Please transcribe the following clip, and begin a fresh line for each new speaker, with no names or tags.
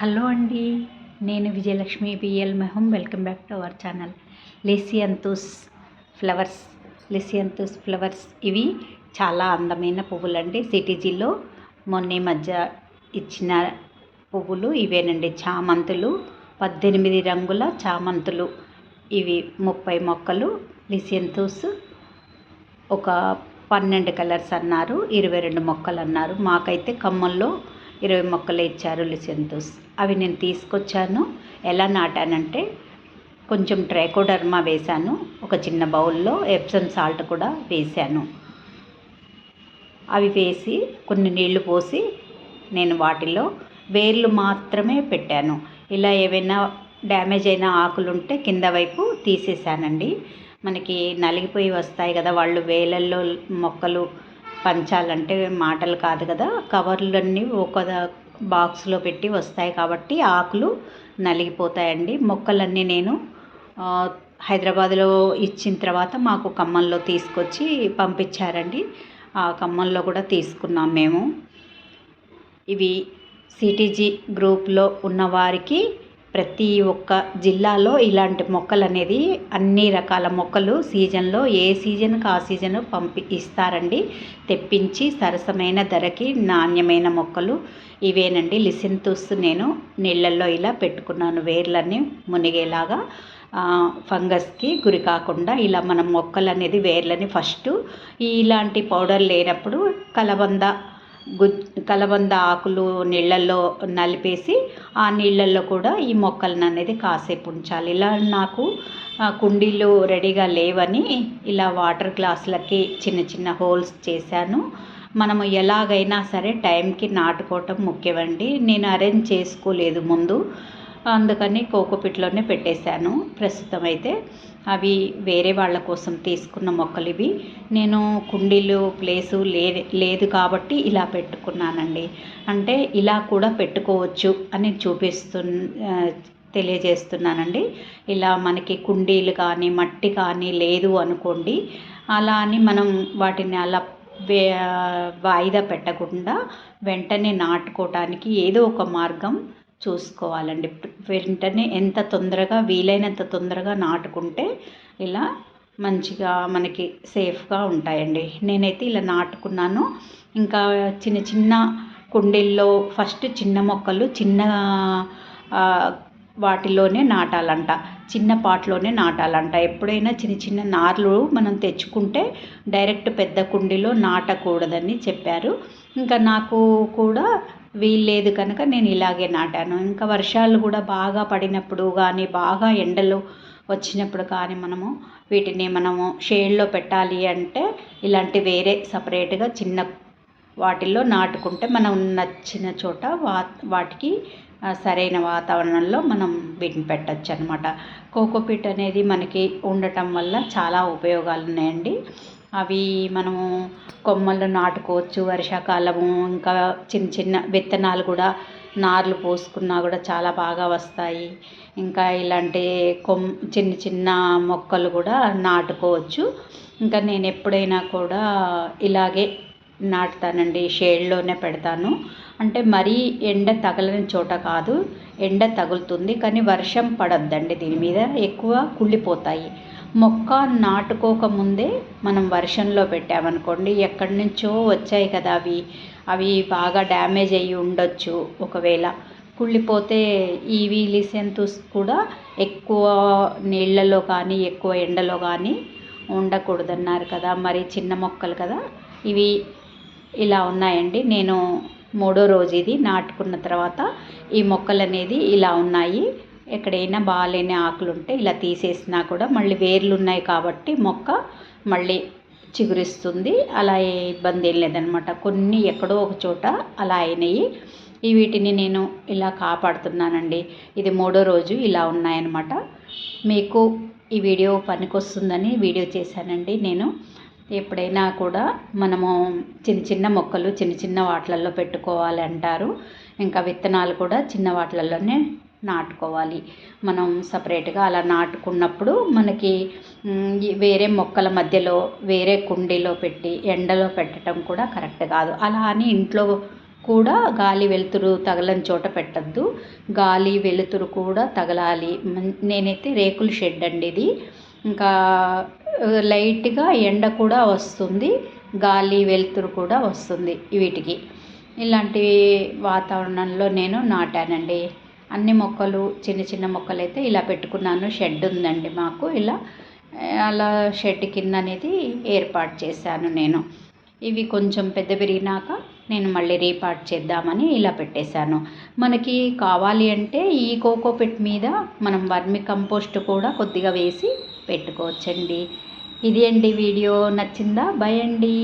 Hello అండి నేను విజయలక్ష్మి పిఎల్ మెహం. Welcome back to our channel. Lisianthus flowers lisianthus flowers. ఇవి చాలా అందమైన పువ్వులండి. సిటీజీలో మొన్న మధ్య ఇచ్చిన పువ్వులు ఇవేనండి. చామంతులు పద్దెనిమిది రంగుల చామంతులు. ఇవి ముప్పై మొక్కలు. లిసియంతూస్ ఒక పన్నెండు కలర్స్ అన్నారు. ఇరవై రెండు మొక్కలు అన్నారు. మాకైతే ఖమ్మంలో ఇరవై మొక్కలు ఇచ్చారు లిసెంతోస్. అవి నేను తీసుకొచ్చాను. ఎలా నాటానంటే కొంచెం ట్రైకోడర్మా వేశాను. ఒక చిన్న బౌల్లో ఎప్సమ్ సాల్ట్ కూడా వేశాను. అవి వేసి కొన్ని నీళ్ళు పోసి నేను వాటిలో వేర్లు మాత్రమే పెట్టాను. ఇలా ఏవైనా డ్యామేజ్ అయిన ఆకులు ఉంటే కింద వైపు తీసేసానండి మనకి నలిగిపోయి వస్తాయి కదా వాళ్ళు వేలల్లో మొక్కలు పంచాలంటే మాటలు కాదు కదా. కవర్లన్నీ ఒక బాక్స్లో పెట్టి వస్తాయి కాబట్టి ఆకులు నలిగిపోతాయండి. మొక్కలన్నీ నేను హైదరాబాద్లో ఇచ్చిన తర్వాత మాకు ఖమ్మంలో తీసుకొచ్చి పంపించారండి. ఆ ఖమ్మంలో కూడా తీసుకున్నాం మేము. ఇవి సిటీజీ గ్రూప్లో ఉన్నవారికి ప్రతి ఒక్క జిల్లాలో ఇలాంటి మొక్కలు అనేది అన్ని రకాల మొక్కలు సీజన్లో ఏ సీజన్కి ఆ సీజన్ పంపి ఇస్తారండి. తెప్పించి సరసమైన ధరకి నాణ్యమైన మొక్కలు. ఇవేనండి. లిసింతుస్ నేను నీళ్ళల్లో ఇలా పెట్టుకున్నాను. వేర్లన్నీ మునిగేలాగా ఫంగస్కి గురి కాకుండా ఇలా మనం మొక్కలు అనేది వేర్లని ఫస్ట్ ఇలాంటి పౌడర్ లేనప్పుడు కలబంద గు కలబంద ఆకులు నీళ్ళల్లో నలిపేసి ఆ నీళ్ళల్లో కూడా ఈ మొక్కలను అనేది కాసేపు ఉంచాలి. ఇలా నాకు కుండీలు రెడీగా లేవని ఇలా వాటర్ గ్లాసులకి చిన్న చిన్న హోల్స్ చేశాను. మనము ఎలాగైనా సరే టైంకి నాటుకోవటం ముఖ్యమండి. నేను అరేంజ్ చేసుకోలేదు ముందు. అందుకని కోకోపిట్లోనే పెట్టేశాను. ప్రస్తుతం అయితే అవి వేరే వాళ్ళ కోసం తీసుకున్న మొక్కలు ఇవి. నేను కుండీలు ప్లేసు లే లేదు కాబట్టి ఇలా పెట్టుకున్నానండి. అంటే ఇలా కూడా పెట్టుకోవచ్చు అని చూపిస్తు తెలియజేస్తున్నానండి. ఇలా మనకి కుండీలు కానీ మట్టి కానీ లేదు అనుకోండి. అలా అని మనం వాటిని అలా వే వాయిదా పెట్టకుండా వెంటనే నాటుకోవటానికి ఏదో ఒక మార్గం చూసుకోవాలండి. వెంటనే ఎంత తొందరగా వీలైనంత తొందరగా నాటుకుంటే ఇలా మంచిగా మనకి సేఫ్గా ఉంటాయండి. నేనైతే ఇలా నాటుకున్నాను. ఇంకా చిన్న చిన్న కుండీల్లో ఫస్ట్ చిన్న మొక్కలు చిన్న వాటిలోనే నాటాలంట. చిన్న పాట్లోనే నాటాలంట. ఎప్పుడైనా చిన్న చిన్న నార్లు మనం తెచ్చుకుంటే డైరెక్ట్ పెద్ద కుండీలో నాటకూడదని చెప్పారు. ఇంకా నాకు కూడా వీల్లేదు కనుక నేను ఇలాగే నాటాను. ఇంకా వర్షాలు కూడా బాగా పడినప్పుడు కానీ బాగా ఎండలు వచ్చినప్పుడు కానీ మనము వీటిని మనము షేడ్లో పెట్టాలి అంటే ఇలాంటి వేరే సపరేట్గా చిన్న వాటిల్లో నాటుకుంటే మనం నచ్చిన చోట వా వాటికి సరైన వాతావరణంలో మనం వీటిని పెట్టచ్చు అనమాట కోకోపీట్ అనేది మనకి ఉండటం వల్ల చాలా ఉపయోగాలు ఉన్నాయండి అవి మనము కొమ్మలు నాటుకోవచ్చు వర్షాకాలము ఇంకా చిన్న చిన్న విత్తనాలు కూడా నార్లు పోసుకున్నా కూడా చాలా బాగా వస్తాయి. ఇంకా ఇలాంటి కొమ్ చిన్న చిన్న మొక్కలు కూడా నాటుకోవచ్చు. ఇంకా నేను ఎప్పుడైనా కూడా ఇలాగే నాటుతానండి షేడ్లోనే పెడతాను. అంటే మరీ ఎండ తగలని చోట కాదు ఎండ తగులుతుంది కానీ వర్షం పడద్దండి దీని మీద. ఎక్కువ కుళ్ళిపోతాయి. మొక్క నాటుకోకముందే మనం వర్షంలో పెట్టామనుకోండి ఎక్కడి నుంచో వచ్చాయి కదా అవి. అవి బాగా డ్యామేజ్ అయ్యి ఉండొచ్చు ఒకవేళ. కుళ్ళిపోతే ఈవి వీలిసెంతుస్ కూడా ఎక్కువ నీళ్ళలో కానీ ఎక్కువ ఎండలో కానీ ఉండకూడదన్నారు కదా. మరి చిన్న మొక్కలు కదా. ఇవి ఇలా ఉన్నాయండి. నేను మూడో రోజు ఇది నాటుకున్న తర్వాత ఈ మొక్కలు అనేది ఇలా ఉన్నాయి. ఎక్కడైనా బాగాలేని ఆకులు ఉంటే ఇలా తీసేసినా కూడా మళ్ళీ వేర్లు ఉన్నాయి కాబట్టి మొక్క మళ్ళీ చిగురిస్తుంది. అలా ఏ ఇబ్బంది ఏం లేదనమాట. కొన్ని ఎక్కడో ఒక చోట అలా అయినాయి. ఈ వీటిని నేను ఇలా కాపాడుతున్నానండి. ఇది మూడో రోజు ఇలా ఉన్నాయన్నమాట. మీకు ఈ వీడియో పనికొస్తుందని వీడియో చేశానండి నేను. ఎప్పుడైనా కూడా మనము చిన్న చిన్న మొక్కలు చిన్న చిన్న వాటిలలో పెట్టుకోవాలి అంటారు. ఇంకా విత్తనాలు కూడా చిన్న వాటిలలోనే నాటుకోవాలి. మనం సపరేట్గా అలా నాటుకున్నప్పుడు మనకి వేరే మొక్కల మధ్యలో వేరే కుండీలో పెట్టి ఎండలో పెట్టడం కూడా కరెక్ట్ కాదు. అలా అని ఇంట్లో కూడా గాలి వెలుతురు తగలని చోట పెట్టద్దు. గాలి వెలుతురు కూడా తగలాలి. నేనైతే రేకుల షెడ్ అండి ఇది. ఇంకా లైట్గా ఎండ కూడా వస్తుంది గాలి వెలుతురు కూడా వస్తుంది వీటికి. ఇలాంటి వాతావరణంలో నేను నాటానండి. అన్ని మొక్కలు చిన్న చిన్న మొక్కలు అయితే ఇలా పెట్టుకున్నాను. షెడ్ ఉందండి మాకు. ఇలా అలా షెడ్ కింద అనేది ఏర్పాటు చేశాను నేను. ఇవి కొంచెం పెద్ద పెరిగినాక నేను మళ్ళీ రీపార్ట్ చేద్దామని ఇలా పెట్టేశాను. మనకి కావాలి అంటే ఈ కోకోపెట్ మీద మనం వర్మి కంపోస్ట్ కూడా కొద్దిగా వేసి పెట్టుకోవచ్చండి. ఇది అండి వీడియో. నచ్చిందా? బై అండి.